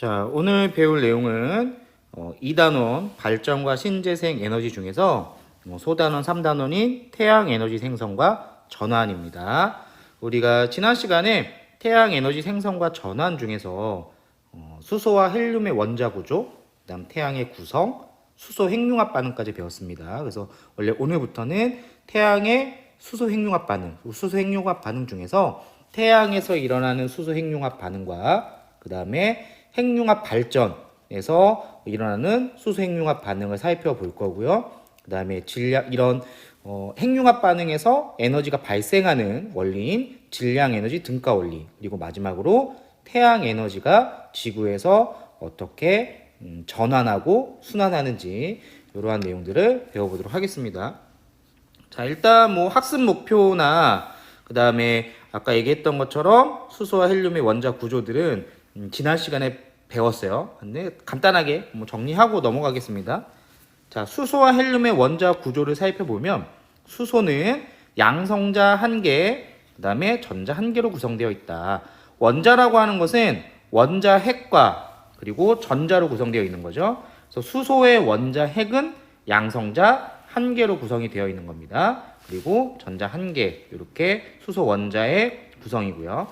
자, 오늘 배울 내용은 어, 2단원 발전과 신재생 에너지 중에서 어, 소단원 3단원인 태양 에너지 생성과 전환입니다. 우리가 지난 시간에 태양 에너지 생성과 전환 중에서 어, 수소와 헬륨의 원자 구조, 그다음 태양의 구성, 수소 핵융합 반응까지 배웠습니다. 그래서 원래 오늘부터는 태양의 수소 핵융합 반응, 수소 핵융합 반응 중에서 태양에서 일어나는 수소 핵융합 반응과 그 다음에 핵융합 발전에서 일어나는 수소 핵융합 반응을 살펴볼 거고요. 그 다음에 질량 이런 어, 핵융합 반응에서 에너지가 발생하는 원리인 질량 에너지 등가 원리 그리고 마지막으로 태양 에너지가 지구에서 어떻게 음, 전환하고 순환하는지 이러한 내용들을 배워보도록 하겠습니다. 자, 일단 뭐 학습 목표나 그 다음에 아까 얘기했던 것처럼 수소와 헬륨의 원자 구조들은 음, 지난 시간에 배웠어요. 근데 간단하게 뭐 정리하고 넘어가겠습니다. 자, 수소와 헬륨의 원자 구조를 살펴보면 수소는 양성자 한 개, 그 다음에 전자 한 개로 구성되어 있다. 원자라고 하는 것은 원자 핵과 그리고 전자로 구성되어 있는 거죠. 그래서 수소의 원자 핵은 양성자 한 개로 구성이 되어 있는 겁니다. 그리고 전자 한 개, 이렇게 수소 원자의 구성이고요.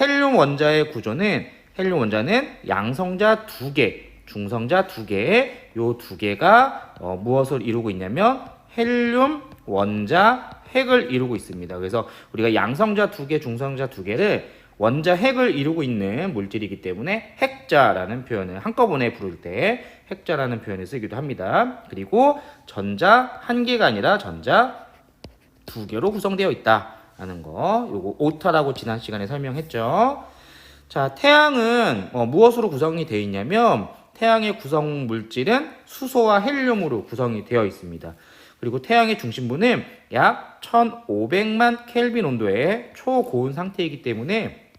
헬륨 원자의 구조는 헬륨 원자는 양성자 두 개, 중성자 두 개, 요 두 개가 어, 무엇을 이루고 있냐면 헬륨 원자 핵을 이루고 있습니다. 그래서 우리가 양성자 두 개, 중성자 두 개를 원자 핵을 이루고 있는 물질이기 때문에 핵자라는 표현을 한꺼번에 부를 때 핵자라는 표현을 쓰기도 합니다. 그리고 전자 한 개가 아니라 전자 두 개로 구성되어 있다라는 거. 요거 오타라고 지난 시간에 설명했죠. 자, 태양은 어, 무엇으로 구성이 되어 있냐면 태양의 구성 물질은 수소와 헬륨으로 구성이 되어 있습니다. 그리고 태양의 중심부는 약 1500만 켈빈 온도의 초고온 상태이기 때문에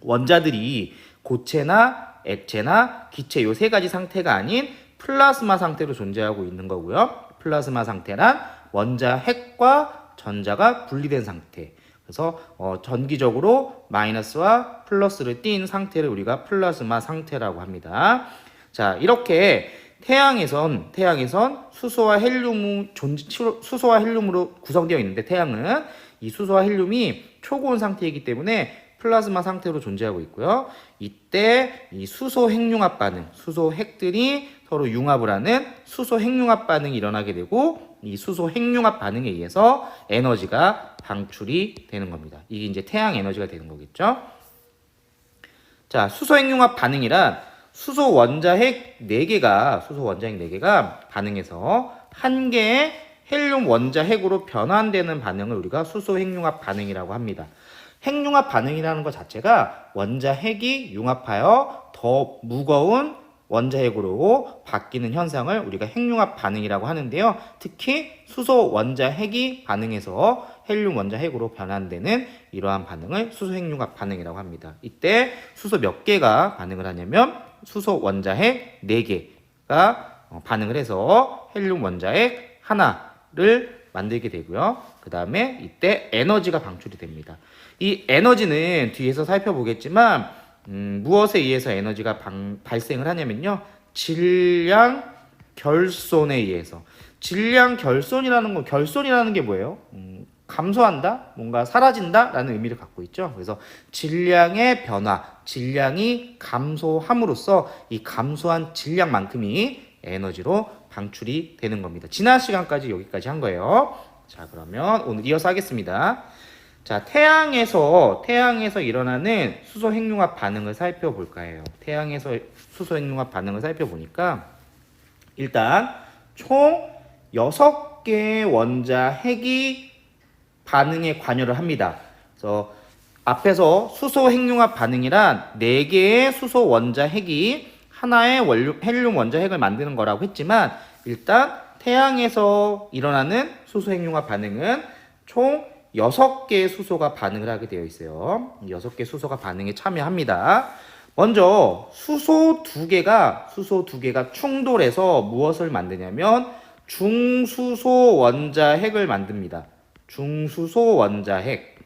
원자들이 고체나 액체나 기체 요 세 가지 상태가 아닌 플라스마 상태로 존재하고 있는 거고요. 플라스마 상태란 원자 핵과 전자가 분리된 상태. 그래서 어, 전기적으로 마이너스와 플러스를 띈 상태를 우리가 플라스마 상태라고 합니다. 자, 이렇게 태양에선 태양에선 수소와 헬륨 존 수소와 헬륨으로 구성되어 있는데 태양은 이 수소와 헬륨이 초고온 상태이기 때문에 플라즈마 상태로 존재하고 있고요. 이때 이 수소 핵융합 반응, 수소 핵들이 서로 융합을 하는 수소 핵융합 반응이 일어나게 되고 이 수소 핵융합 반응에 의해서 에너지가 방출이 되는 겁니다. 이게 이제 태양 에너지가 되는 거겠죠. 자, 수소 핵융합 반응이란 수소 원자핵 4개가 수소 원자핵 4개가 반응해서 한 개의 헬륨 원자핵으로 변환되는 반응을 우리가 수소 핵융합 반응이라고 합니다. 핵융합 반응이라는 것 자체가 원자핵이 융합하여 더 무거운 원자핵으로 바뀌는 현상을 우리가 핵융합 반응이라고 하는데요. 특히 수소 원자핵이 반응해서 헬륨 원자핵으로 변환되는 이러한 반응을 수소 핵융합 반응이라고 합니다. 이때 수소 몇 개가 반응을 하냐면 수소 원자핵 4개가 어, 반응을 해서 헬륨 원자핵 하나를 만들게 되고요. 그 다음에 이때 에너지가 방출이 됩니다. 이 에너지는 뒤에서 살펴보겠지만 음, 무엇에 의해서 에너지가 방, 발생을 하냐면요. 질량 결손에 의해서. 질량 결손이라는 건 결손이라는 게 뭐예요? 음, 감소한다? 뭔가 사라진다? 라는 의미를 갖고 있죠. 그래서 질량의 변화, 질량이 감소함으로써 이 감소한 질량만큼이 에너지로 방출이 되는 겁니다. 지난 시간까지 여기까지 한 거예요. 자, 그러면 오늘 이어서 하겠습니다. 자, 태양에서 태양에서 일어나는 수소 핵융합 반응을 살펴볼까 해요. 태양에서 수소 핵융합 반응을 살펴보니까 일단 총 6개의 원자 핵이 반응에 관여를 합니다. 그래서 앞에서 수소 핵융합 반응이란 4개의 수소 원자 핵이 하나의 헬륨 원자 핵을 만드는 거라고 했지만 일단 태양에서 일어나는 수소 핵융합 반응은 총 6개의 수소가 반응을 하게 되어 있어요. 6개 수소가 반응에 참여합니다. 먼저 수소 두 개가 수소 두 개가 충돌해서 무엇을 만드냐면 중수소 원자핵을 만듭니다. 중수소 원자핵.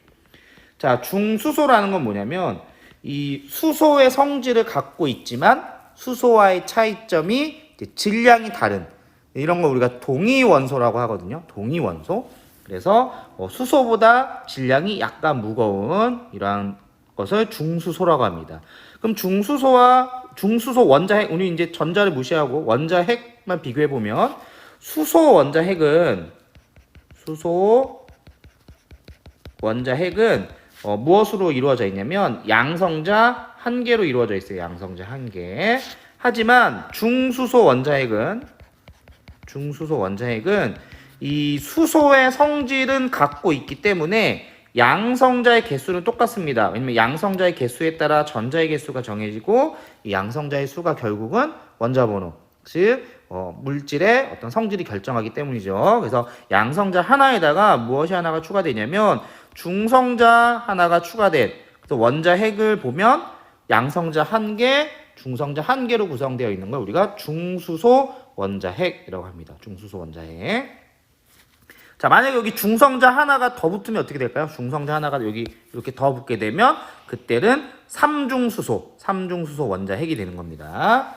자, 중수소라는 건 뭐냐면 이 수소의 성질을 갖고 있지만 수소와의 차이점이 질량이 다른 이런 걸 우리가 동위원소라고 하거든요. 동위원소. 그래서 어, 수소보다 질량이 약간 무거운 이러한 것을 중수소라고 합니다. 그럼 중수소와 중수소 원자핵 우리 이제 전자를 무시하고 원자핵만 비교해 보면 수소 원자핵은 수소 원자핵은 어, 무엇으로 이루어져 있냐면 양성자 한 개로 이루어져 있어요. 양성자 한 개. 하지만 중수소 원자핵은 중수소 원자핵은 이 수소의 성질은 갖고 있기 때문에 양성자의 개수는 똑같습니다. 왜냐면 양성자의 개수에 따라 전자의 개수가 정해지고 이 양성자의 수가 결국은 원자 번호, 즉 어, 물질의 어떤 성질이 결정하기 때문이죠. 그래서 양성자 하나에다가 무엇이 하나가 추가되냐면 중성자 하나가 추가된 그래서 원자 핵을 보면 양성자 한 개, 중성자 한 개로 구성되어 있는 걸 우리가 중수소 원자핵이라고 합니다. 중수소 원자핵. 자, 만약에 여기 중성자 하나가 더 붙으면 어떻게 될까요? 중성자 하나가 여기 이렇게 더 붙게 되면 그때는 삼중수소, 삼중수소 원자 핵이 되는 겁니다.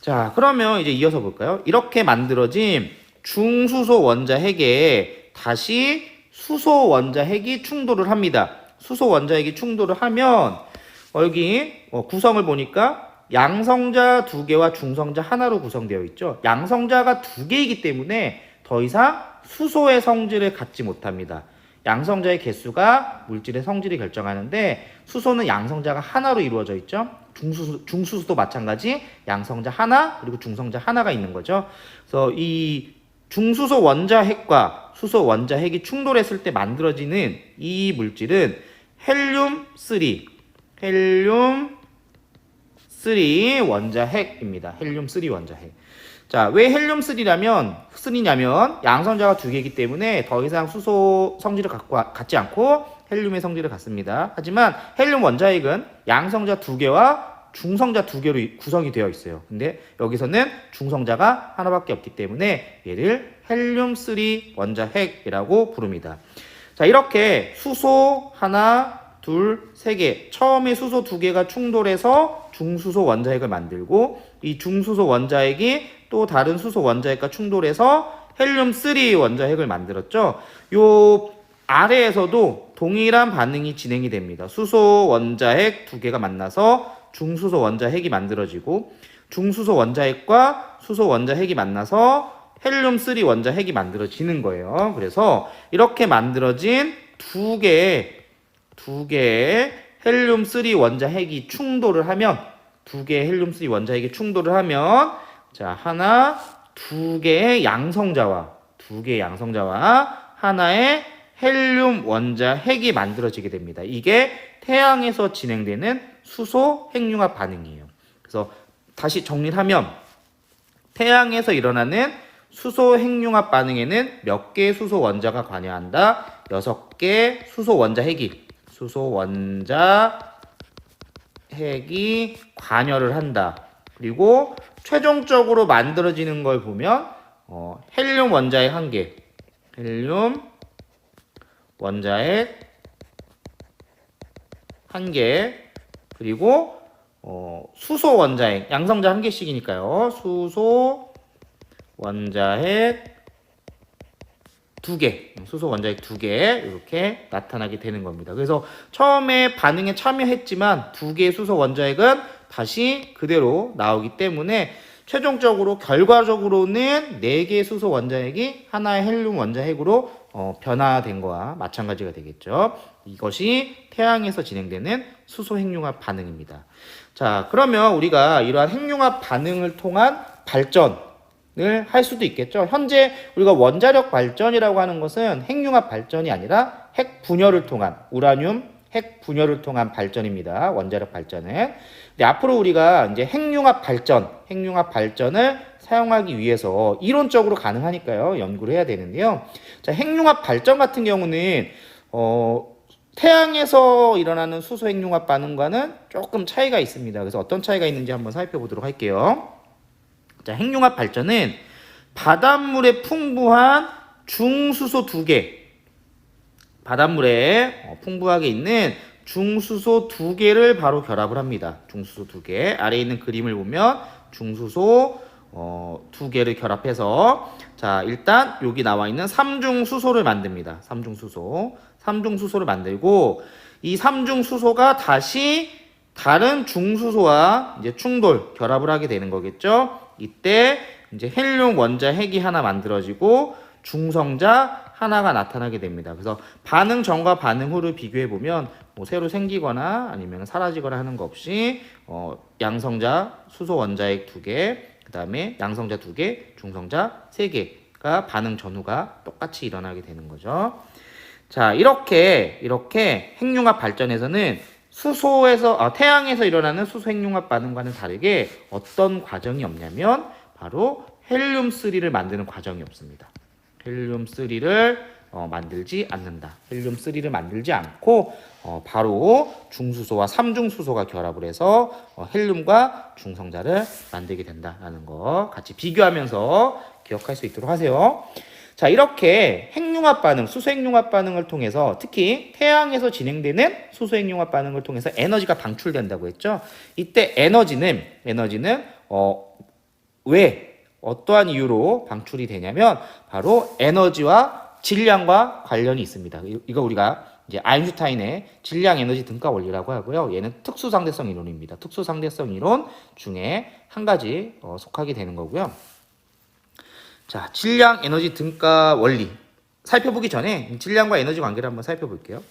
자, 그러면 이제 이어서 볼까요? 이렇게 만들어진 중수소 원자 핵에 다시 수소 원자 핵이 충돌을 합니다. 수소 원자 핵이 충돌을 하면 어, 여기 어, 구성을 보니까 양성자 두 개와 중성자 하나로 구성되어 있죠. 양성자가 두 개이기 때문에 더 이상 수소의 성질을 갖지 못합니다. 양성자의 개수가 물질의 성질을 결정하는데 수소는 양성자가 하나로 이루어져 있죠. 중수소, 중수소도 마찬가지 양성자 하나 그리고 중성자 하나가 있는 거죠. 그래서 이 중수소 원자 핵과 수소 원자 핵이 충돌했을 때 만들어지는 이 물질은 헬륨 3, 헬륨 3 원자 핵입니다. 헬륨 3 원자 핵. 자, 왜 헬륨 3라면 3냐면 양성자가 두 개이기 때문에 더 이상 수소 성질을 갖고 갖지 않고 헬륨의 성질을 갖습니다. 하지만 헬륨 원자핵은 양성자 두 개와 중성자 두 개로 구성이 되어 있어요. 근데 여기서는 중성자가 하나밖에 없기 때문에 얘를 헬륨 3 원자핵이라고 부릅니다. 자, 이렇게 수소 하나, 둘, 세 개. 처음에 수소 두 개가 충돌해서 중수소 원자핵을 만들고 이 중수소 원자핵이 또 다른 수소 원자핵과 충돌해서 헬륨 3 원자핵을 만들었죠. 요 아래에서도 동일한 반응이 진행이 됩니다. 수소 원자핵 두 개가 만나서 중수소 원자핵이 만들어지고 중수소 원자핵과 수소 원자핵이 만나서 헬륨 3 원자핵이 만들어지는 거예요. 그래서 이렇게 만들어진 두 개의 두 개의 헬륨 3 원자핵이 충돌을 하면 두 개의 헬륨 3 원자핵이 충돌을 하면 자 하나 두 개의 양성자와 두 개의 양성자와 하나의 헬륨 원자 핵이 만들어지게 됩니다. 이게 태양에서 진행되는 수소 핵융합 반응이에요. 그래서 다시 정리하면 태양에서 일어나는 수소 핵융합 반응에는 몇 개의 수소 원자가 관여한다? 여섯 개 수소 원자 핵이 수소 원자 핵이 관여를 한다. 그리고 최종적으로 만들어지는 걸 보면 어, 헬륨 원자핵 한 개, 헬륨 원자핵 한 개, 그리고 어, 수소 원자핵 양성자 한 개씩이니까요. 수소 원자핵 두 개, 수소 원자핵 두 개 이렇게 나타나게 되는 겁니다. 그래서 처음에 반응에 참여했지만 두 개의 수소 원자핵은 다시 그대로 나오기 때문에 최종적으로 결과적으로는 네 개의 수소 원자핵이 하나의 헬륨 원자핵으로 어, 변화된 거와 마찬가지가 되겠죠. 이것이 태양에서 진행되는 수소 핵융합 반응입니다. 자, 그러면 우리가 이러한 핵융합 반응을 통한 발전 을할 수도 있겠죠. 현재 우리가 원자력 발전이라고 하는 것은 핵융합 발전이 아니라 핵 분열을 통한 우라늄 핵 분열을 통한 발전입니다. 원자력 발전은. 근데 앞으로 우리가 이제 핵융합 발전, 핵융합 발전을 사용하기 위해서 이론적으로 가능하니까요. 연구를 해야 되는데요. 자, 핵융합 발전 같은 경우는 어 태양에서 일어나는 수소 핵융합 반응과는 조금 차이가 있습니다. 그래서 어떤 차이가 있는지 한번 살펴보도록 할게요. 자, 핵융합 발전은 바닷물에 풍부한 중수소 두 개, 바닷물에 어, 풍부하게 있는 중수소 두 개를 바로 결합을 합니다. 중수소 두 개. 아래에 있는 그림을 보면 중수소 어, 두 개를 결합해서 자, 일단 여기 나와 있는 삼중수소를 만듭니다. 삼중수소. 삼중수소를 만들고 이 삼중수소가 다시 다른 중수소와 이제 충돌, 결합을 하게 되는 거겠죠. 이때 이제 헬륨 원자 핵이 하나 만들어지고 중성자 하나가 나타나게 됩니다. 그래서 반응 전과 반응 후를 비교해 보면 뭐 새로 생기거나 아니면 사라지거나 하는 거 없이 어, 양성자 수소 원자핵 두 개, 그다음에 양성자 두 개, 중성자 세 개가 반응 전후가 똑같이 일어나게 되는 거죠. 자, 이렇게 이렇게 핵융합 발전에서는 수소에서 아, 태양에서 일어나는 수소 핵융합 반응과는 다르게 어떤 과정이 없냐면 바로 헬륨 3를 만드는 과정이 없습니다. 헬륨 3를 어, 만들지 않는다. 헬륨 3를 만들지 않고 어, 바로 중수소와 삼중수소가 결합을 해서 어, 헬륨과 중성자를 만들게 된다라는 거 같이 비교하면서 기억할 수 있도록 하세요. 자, 이렇게 핵융합 반응, 수소 핵융합 반응을 통해서 특히 태양에서 진행되는 수소 핵융합 반응을 통해서 에너지가 방출된다고 했죠. 이때 에너지는 에너지는 어, 왜 어떠한 이유로 방출이 되냐면 바로 에너지와 질량과 관련이 있습니다. 이- 이거 우리가 이제 아인슈타인의 질량 에너지 등가 원리라고 하고요. 얘는 특수 상대성 이론입니다. 특수 상대성 이론 중에 한 가지 어, 속하게 되는 거고요. 자, 질량 에너지 등가 원리 살펴보기 전에 질량과 에너지 관계를 한번 살펴볼게요.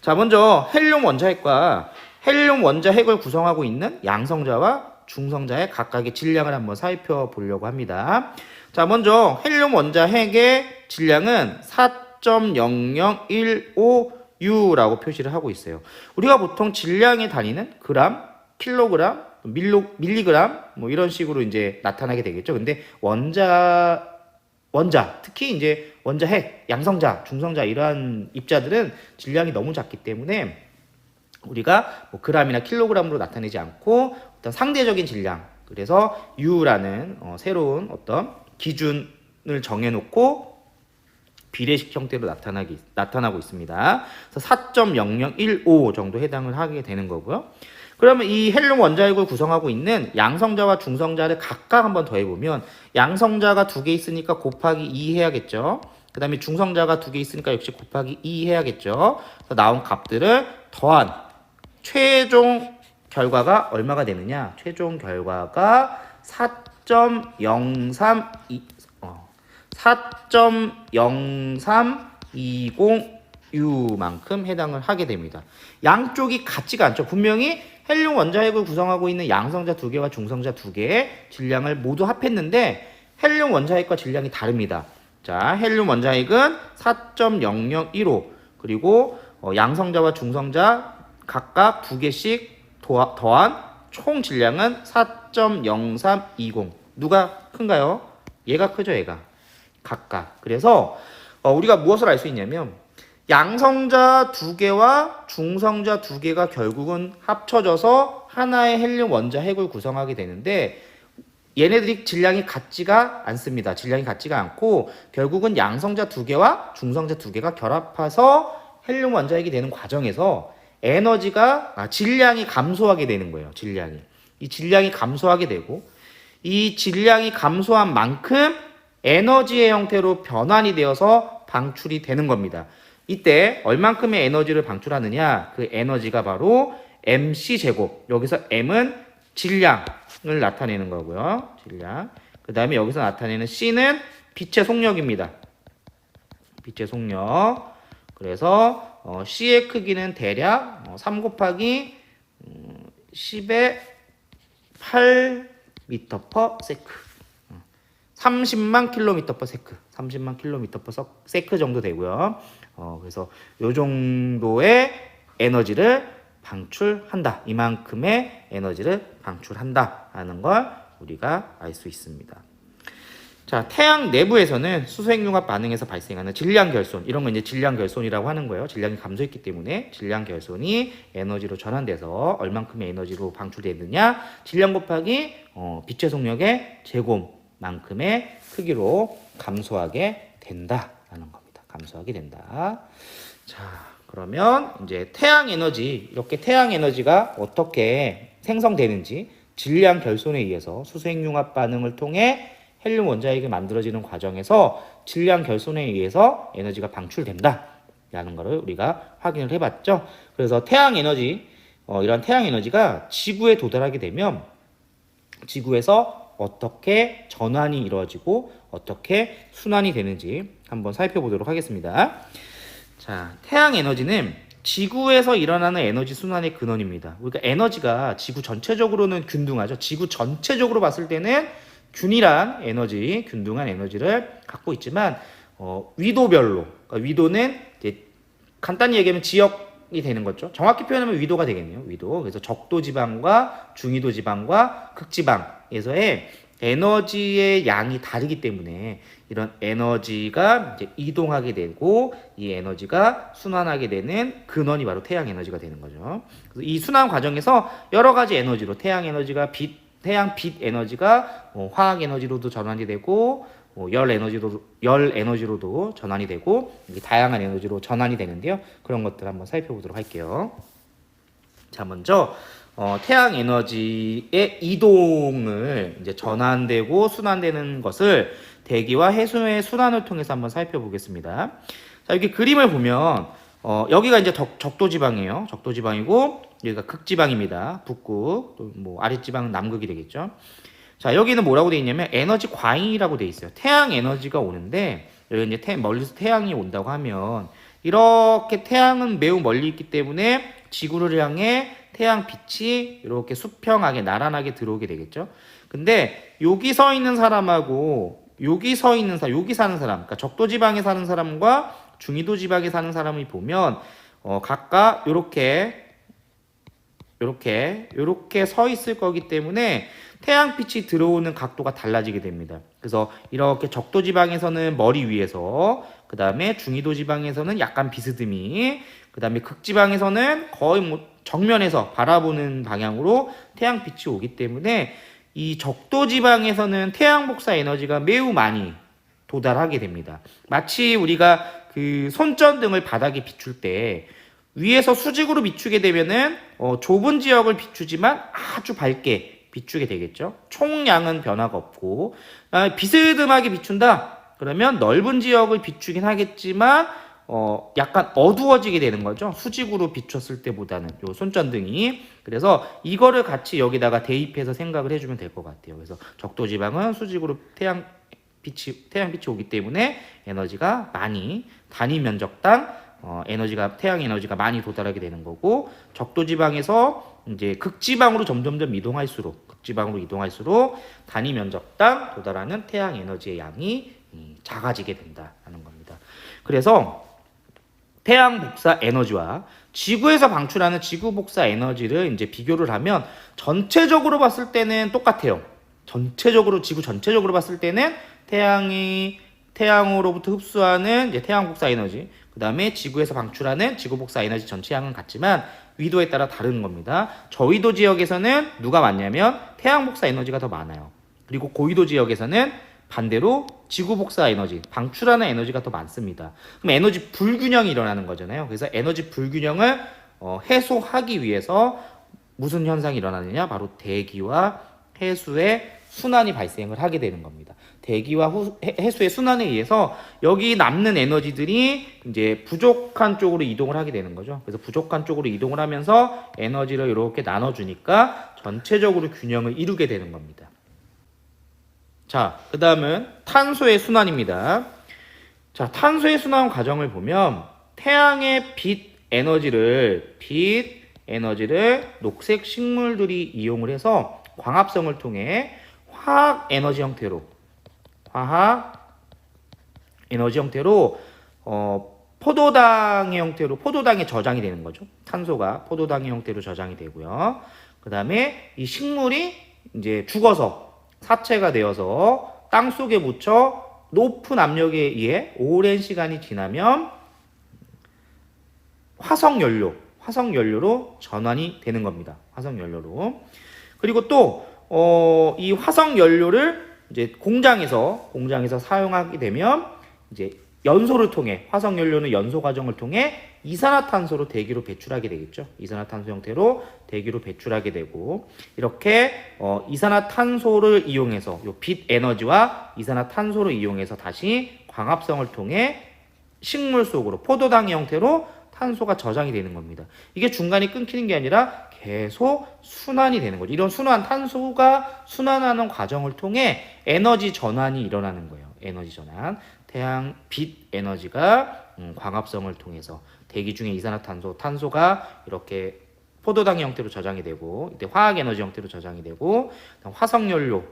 자, 먼저 헬륨 원자핵과 헬륨 원자핵을 구성하고 있는 양성자와 중성자의 각각의 질량을 한번 살펴보려고 합니다. 자, 먼저 헬륨 원자 핵의 질량은 4.0015U라고 표시를 하고 있어요. 우리가 보통 질량의 단위는 그람, 킬로그램, 밀로, 밀리그램 뭐 이런 식으로 이제 나타나게 되겠죠. 근데 원자 원자, 특히 이제 원자 핵, 양성자, 중성자 이러한 입자들은 질량이 너무 작기 때문에 우리가 뭐 그람이나 킬로그램으로 나타내지 않고 어떤 상대적인 질량, 그래서 U라는 어, 새로운 어떤 기준을 정해놓고 비례식 형태로 나타나기, 나타나고 있습니다. 그래서 4.0015 정도 해당을 하게 되는 거고요. 그러면 이 헬륨 원자핵을 구성하고 있는 양성자와 중성자를 각각 한번 더해보면 양성자가 두 개 있으니까 곱하기 2 해야겠죠. 그 다음에 중성자가 두 개 있으니까 역시 곱하기 2 해야겠죠. 그래서 나온 값들을 더한 최종 결과가 얼마가 되느냐? 최종 결과가 4.032 어, 4.0320U만큼 해당을 하게 됩니다. 양쪽이 같지가 않죠. 분명히 헬륨 원자핵을 구성하고 있는 양성자 두 개와 중성자 두 개의 질량을 모두 합했는데 헬륨 원자핵과 질량이 다릅니다. 자, 헬륨 원자핵은 4.0015 그리고 어, 양성자와 중성자 각각 두 개씩 더한 총 질량은 4.0320. 누가 큰가요? 얘가 크죠, 얘가. 각각. 그래서 어, 우리가 무엇을 알 수 있냐면 양성자 두 개와 중성자 두 개가 결국은 합쳐져서 하나의 헬륨 원자 핵을 구성하게 되는데 얘네들이 질량이 같지가 않습니다. 질량이 같지가 않고 결국은 양성자 두 개와 중성자 두 개가 결합해서 헬륨 원자핵이 되는 과정에서 에너지가 아, 질량이 감소하게 되는 거예요. 질량이 이 질량이 감소하게 되고 이 질량이 감소한 만큼 에너지의 형태로 변환이 되어서 방출이 되는 겁니다. 이때 얼만큼의 에너지를 방출하느냐? 그 에너지가 바로 mc 제곱. 여기서 m은 질량을 나타내는 거고요. 질량. 그 다음에 여기서 나타내는 c는 빛의 속력입니다. 빛의 속력. 그래서 어, c의 크기는 대략 어, 3 곱하기 음, 10의 8m per 세크. 30만 킬로미터 per 세크. 30만 킬로미터 per 세크 정도 되고요. 어, 그래서 요 정도의 에너지를 방출한다. 이만큼의 에너지를 방출한다. 하는 걸 우리가 알 수 있습니다. 자, 태양 내부에서는 수소핵융합 반응에서 발생하는 질량 결손, 이런 거 이제 질량 결손이라고 하는 거예요. 질량이 감소했기 때문에 질량 결손이 에너지로 전환돼서 얼만큼의 에너지로 방출되느냐, 질량 곱하기 어, 빛의 속력의 제곱만큼의 크기로 감소하게 된다라는 겁니다. 감소하게 된다. 자, 그러면 이제 태양 에너지 이렇게 태양 에너지가 어떻게 생성되는지 질량 결손에 의해서 수소핵융합 반응을 통해 헬륨 원자핵이 만들어지는 과정에서 질량 결손에 의해서 에너지가 방출된다 라는 것을 우리가 확인을 해봤죠. 그래서 태양 에너지 어, 이런 태양 에너지가 지구에 도달하게 되면 지구에서 어떻게 전환이 이루어지고 어떻게 순환이 되는지 한번 살펴보도록 하겠습니다. 자, 태양 에너지는 지구에서 일어나는 에너지 순환의 근원입니다. 우리가 에너지가 지구 전체적으로는 균등하죠. 지구 전체적으로 봤을 때는 균일한 에너지, 균등한 에너지를 갖고 있지만 어, 위도별로, 그러니까 위도는 간단히 얘기하면 지역이 되는 거죠. 정확히 표현하면 위도가 되겠네요. 위도. 그래서 적도 지방과 중위도 지방과 극지방에서의 에너지의 양이 다르기 때문에 이런 에너지가 이제 이동하게 되고 이 에너지가 순환하게 되는 근원이 바로 태양 에너지가 되는 거죠. 그래서 이 순환 과정에서 여러 가지 에너지로 태양 에너지가 빛 태양 빛 에너지가 뭐 화학 에너지로도 전환이 되고 뭐 열 에너지로 열 에너지로도 전환이 되고 다양한 에너지로 전환이 되는데요. 그런 것들 한번 살펴보도록 할게요. 자, 먼저 어, 태양 에너지의 이동을 이제 전환되고 순환되는 것을 대기와 해수의 순환을 통해서 한번 살펴보겠습니다. 자, 여기 그림을 보면 어, 여기가 이제 덕, 적도지방이에요. 적도지방이고 여기가 극지방입니다. 북극, 또 뭐 아랫지방은 남극이 되겠죠. 자, 여기는 뭐라고 돼 있냐면 에너지 과잉이라고 돼 있어요. 태양 에너지가 오는데 여기 이제 태, 멀리서 태양이 온다고 하면 이렇게 태양은 매우 멀리 있기 때문에 지구를 향해 태양 빛이 이렇게 수평하게 나란하게 들어오게 되겠죠. 근데 여기 서 있는 사람하고 여기 서 있는 사람, 여기 사는 사람, 그러니까 적도 지방에 사는 사람과 중위도 지방에 사는 사람이 보면 어, 각각 이렇게 이렇게 이렇게 서 있을 거기 때문에 태양빛이 들어오는 각도가 달라지게 됩니다. 그래서 이렇게 적도 지방에서는 머리 위에서 그 다음에 중위도 지방에서는 약간 비스듬히 그 다음에 극지방에서는 거의 뭐 정면에서 바라보는 방향으로 태양빛이 오기 때문에 이 적도 지방에서는 태양 복사 에너지가 매우 많이 도달하게 됩니다. 마치 우리가 그 손전등을 바닥에 비출 때 위에서 수직으로 비추게 되면은 어, 좁은 지역을 비추지만 아주 밝게 비추게 되겠죠. 총량은 변화가 없고 아, 비스듬하게 비춘다. 그러면 넓은 지역을 비추긴 하겠지만 어, 약간 어두워지게 되는 거죠. 수직으로 비췄을 때보다는 요 손전등이. 그래서 이거를 같이 여기다가 대입해서 생각을 해주면 될 것 같아요. 그래서 적도 지방은 수직으로 태양 빛이 태양 빛이 오기 때문에 에너지가 많이 단위 면적당 어, 에너지가 태양 에너지가 많이 도달하게 되는 거고 적도 지방에서 이제 극지방으로 점점점 이동할수록 극지방으로 이동할수록 단위 면적당 도달하는 태양 에너지의 양이 음, 작아지게 된다는 겁니다. 그래서 태양 복사 에너지와 지구에서 방출하는 지구 복사 에너지를 이제 비교를 하면 전체적으로 봤을 때는 똑같아요. 전체적으로 지구 전체적으로 봤을 때는 태양이 태양으로부터 흡수하는 이제 태양 복사 에너지, 그 다음에 지구에서 방출하는 지구 복사 에너지 전체 양은 같지만 위도에 따라 다른 겁니다. 저위도 지역에서는 누가 많냐면 태양 복사 에너지가 더 많아요. 그리고 고위도 지역에서는 반대로 지구 복사 에너지, 방출하는 에너지가 더 많습니다. 그럼 에너지 불균형이 일어나는 거잖아요. 그래서 에너지 불균형을 어, 해소하기 위해서 무슨 현상이 일어나느냐? 바로 대기와 해수의 순환이 발생을 하게 되는 겁니다. 대기와 후, 해, 해수의 순환에 의해서 여기 남는 에너지들이 이제 부족한 쪽으로 이동을 하게 되는 거죠. 그래서 부족한 쪽으로 이동을 하면서 에너지를 이렇게 나눠주니까 전체적으로 균형을 이루게 되는 겁니다. 자, 그 다음은 탄소의 순환입니다. 자, 탄소의 순환 과정을 보면 태양의 빛 에너지를, 빛 에너지를 녹색 식물들이 이용을 해서 광합성을 통해 화학 에너지 형태로, 화학 에너지 형태로, 어, 포도당의 형태로, 포도당에 저장이 되는 거죠. 탄소가 포도당의 형태로 저장이 되고요. 그 다음에 이 식물이 이제 죽어서 사체가 되어서 땅 속에 묻혀 높은 압력에 의해 오랜 시간이 지나면 화석 연료, 화석 연료로 전환이 되는 겁니다. 화석 연료로. 그리고 또, 어, 이 화석 연료를 이제 공장에서, 공장에서 사용하게 되면 이제 연소를 통해 화석 연료는 연소 과정을 통해 이산화탄소로 대기로 배출하게 되겠죠. 이산화탄소 형태로 대기로 배출하게 되고 이렇게 어, 이산화탄소를 이용해서 요빛 에너지와 이산화탄소를 이용해서 다시 광합성을 통해 식물 속으로 포도당 형태로 탄소가 저장이 되는 겁니다. 이게 중간에 끊기는 게 아니라 계속 순환이 되는 거죠. 이런 순환, 탄소가 순환하는 과정을 통해 에너지 전환이 일어나는 거예요. 에너지 전환. 태양 빛 에너지가 음, 광합성을 통해서 대기 중에 이산화탄소, 탄소가 이렇게 포도당 형태로 저장이 되고 이때 화학 에너지 형태로 저장이 되고 화석 연료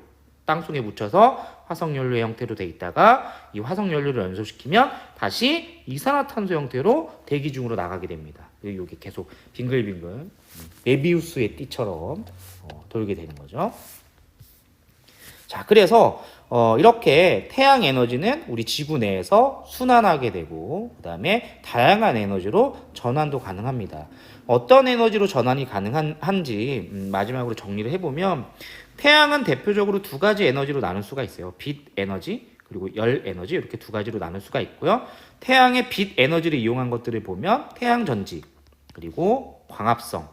땅속에 묻혀서 화석 연료의 형태로 돼 있다가 이 화석 연료를 연소시키면 다시 이산화탄소 형태로 대기 중으로 나가게 됩니다. 그리고 이게 계속 빙글빙글 음, 메비우스의 띠처럼 어, 돌게 되는 거죠. 자, 그래서 어, 이렇게 태양 에너지는 우리 지구 내에서 순환하게 되고 그다음에 다양한 에너지로 전환도 가능합니다. 어떤 에너지로 전환이 가능한지 음, 마지막으로 정리를 해보면 태양은 대표적으로 두 가지 에너지로 나눌 수가 있어요. 빛 에너지 그리고 열 에너지 이렇게 두 가지로 나눌 수가 있고요. 태양의 빛 에너지를 이용한 것들을 보면 태양 전지 그리고 광합성.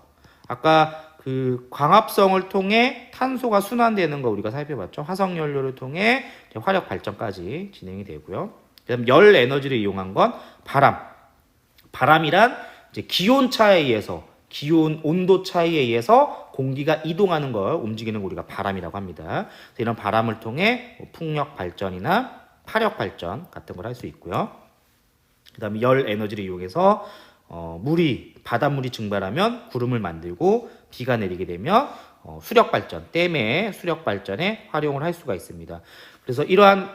아까 그 광합성을 통해 탄소가 순환되는 거 우리가 살펴봤죠. 화석 연료를 통해 화력 발전까지 진행이 되고요. 그다음 열 에너지를 이용한 건 바람. 바람이란 이제 기온 차에 의해서 기온 온도 차이에 의해서 공기가 이동하는 걸 움직이는 걸 우리가 바람이라고 합니다. 이런 바람을 통해 뭐 풍력 발전이나 파력 발전 같은 걸 할 수 있고요. 그 다음에 열 에너지를 이용해서 어, 물이 바닷물이 증발하면 구름을 만들고 비가 내리게 되면 어, 수력 발전 댐의 수력 발전에 활용을 할 수가 있습니다. 그래서 이러한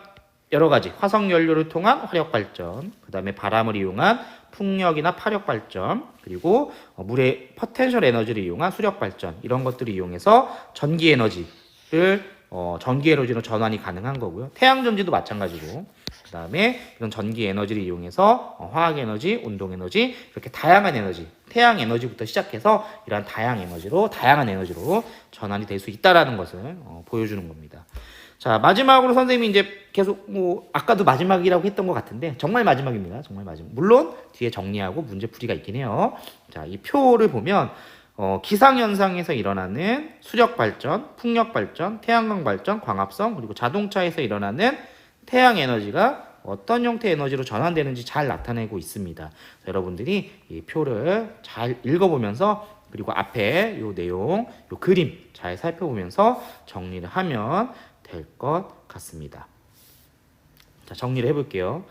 여러 가지 화석 연료를 통한 화력 발전, 그다음에 바람을 이용한 풍력이나 파력 발전, 그리고 어, 물의 포텐셜 에너지를 이용한 수력 발전 이런 것들을 이용해서 전기 에너지를 어, 전기 에너지로 전환이 가능한 거고요. 태양 전지도 마찬가지고. 그다음에 이런 전기 에너지를 이용해서 어, 화학 에너지, 운동 에너지 이렇게 다양한 에너지, 태양 에너지부터 시작해서 이러한 다양 에너지로 다양한 에너지로 전환이 될 수 있다라는 것을 어, 보여주는 겁니다. 자 마지막으로 선생님이 이제 계속 뭐 아까도 마지막이라고 했던 것 같은데 정말 마지막입니다. 정말 마지막. 물론 뒤에 정리하고 문제 풀이가 있긴 해요. 자 이 표를 보면 어, 기상 현상에서 일어나는 수력 발전, 풍력 발전, 태양광 발전, 광합성 그리고 자동차에서 일어나는 태양 에너지가 어떤 형태의 에너지로 전환되는지 잘 나타내고 있습니다. 여러분들이 이 표를 잘 읽어보면서 그리고 앞에 요 내용, 요 그림 잘 살펴보면서 정리를 하면 될 것 같습니다. 자, 정리를 해볼게요.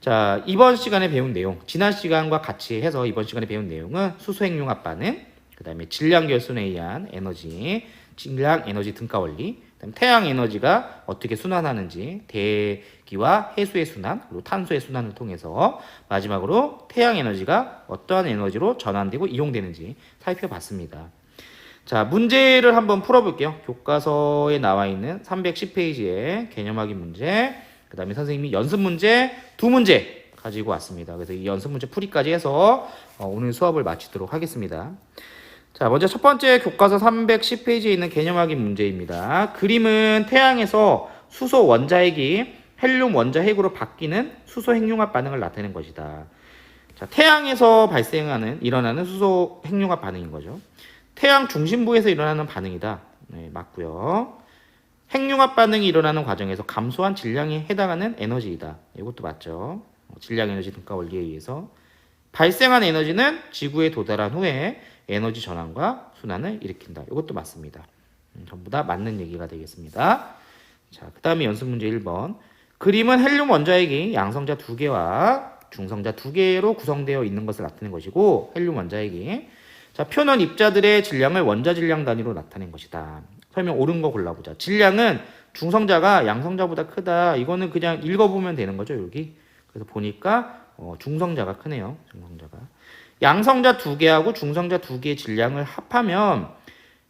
자, 이번 시간에 배운 내용, 지난 시간과 같이 해서 이번 시간에 배운 내용은 수소핵융합 반응, 그 다음에 질량 결손에 의한 에너지, 질량 에너지 등가 원리, 태양 에너지가 어떻게 순환하는지, 대기와 해수의 순환, 그리고 탄소의 순환을 통해서 마지막으로 태양 에너지가 어떠한 에너지로 전환되고 이용되는지 살펴봤습니다. 자, 문제를 한번 풀어볼게요. 교과서에 나와 있는 310페이지의 개념 확인 문제, 그 다음에 선생님이 연습 문제 두 문제 가지고 왔습니다. 그래서 이 연습 문제 풀이까지 해서 어, 오늘 수업을 마치도록 하겠습니다. 자, 먼저 첫 번째 교과서 310페이지에 있는 개념 확인 문제입니다. 그림은 태양에서 수소 원자핵이 헬륨 원자핵으로 바뀌는 수소 핵융합 반응을 나타낸 것이다. 자, 태양에서 발생하는 일어나는 수소 핵융합 반응인 거죠. 태양 중심부에서 일어나는 반응이다. 네, 맞고요. 핵융합 반응이 일어나는 과정에서 감소한 질량에 해당하는 에너지이다. 이것도 맞죠. 어, 질량 에너지 등가 원리에 의해서 발생한 에너지는 지구에 도달한 후에 에너지 전환과 순환을 일으킨다. 이것도 맞습니다. 음, 전부 다 맞는 얘기가 되겠습니다. 자, 그 다음에 연습 문제 1번. 그림은 헬륨 원자핵이 양성자 두 개와 중성자 두 개로 구성되어 있는 것을 나타낸 것이고 헬륨 원자핵이 자, 표는 입자들의 질량을 원자 질량 단위로 나타낸 것이다. 설명 옳은 거 골라보자. 질량은 중성자가 양성자보다 크다. 이거는 그냥 읽어보면 되는 거죠, 여기. 그래서 보니까 어, 중성자가 크네요. 중성자가. 양성자 두 개하고 중성자 두 개의 질량을 합하면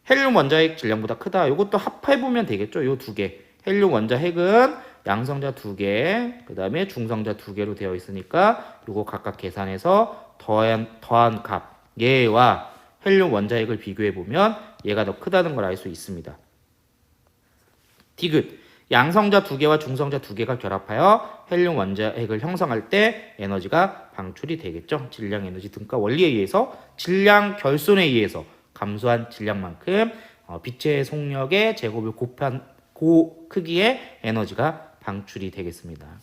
헬륨 원자핵 질량보다 크다. 이것도 합해보면 되겠죠. 요두 개. 헬륨 원자핵은 양성자 두 개, 그 다음에 중성자 두 개로 되어 있으니까 요거 각각 계산해서 더한, 더한 값. 얘와 헬륨 원자핵을 비교해 보면 얘가 더 크다는 걸 알 수 있습니다. 디귿. 양성자 두 개와 중성자 두 개가 결합하여 헬륨 원자핵을 형성할 때 에너지가 방출이 되겠죠. 질량 에너지 등가 원리에 의해서 질량 결손에 의해서 감소한 질량만큼 어, 빛의 속력의 제곱을 곱한 고 크기의 에너지가 방출이 되겠습니다.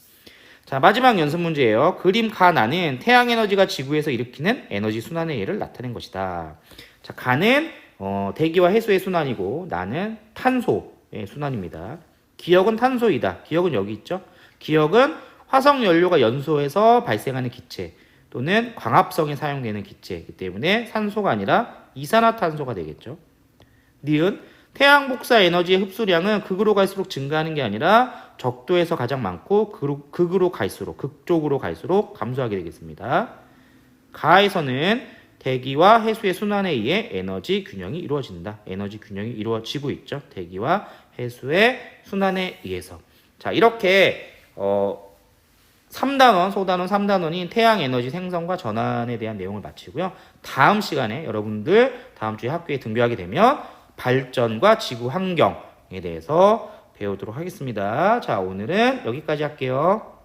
자 마지막 연습 문제예요. 그림 가나는 태양 에너지가 지구에서 일으키는 에너지 순환의 예를 나타낸 것이다. 자 가는 어, 대기와 해수의 순환이고 나는 탄소의 순환입니다. 기억은 탄소이다. 기억은 여기 있죠. 기억은 화석 연료가 연소해서 발생하는 기체 또는 광합성에 사용되는 기체이기 때문에 산소가 아니라 이산화탄소가 되겠죠. 니은 태양 복사 에너지의 흡수량은 극으로 갈수록 증가하는 게 아니라 적도에서 가장 많고 극으로, 갈수록 극쪽으로 갈수록 감소하게 되겠습니다. 가에서는 대기와 해수의 순환에 의해 에너지 균형이 이루어진다. 에너지 균형이 이루어지고 있죠. 대기와 해수의 순환에 의해서. 자, 이렇게 어 3단원, 소단원, 3단원인 태양 에너지 생성과 전환에 대한 내용을 마치고요. 다음 시간에 여러분들 다음 주에 학교에 등교하게 되면 발전과 지구 환경에 대해서 배우도록 하겠습니다. 자, 오늘은 여기까지 할게요.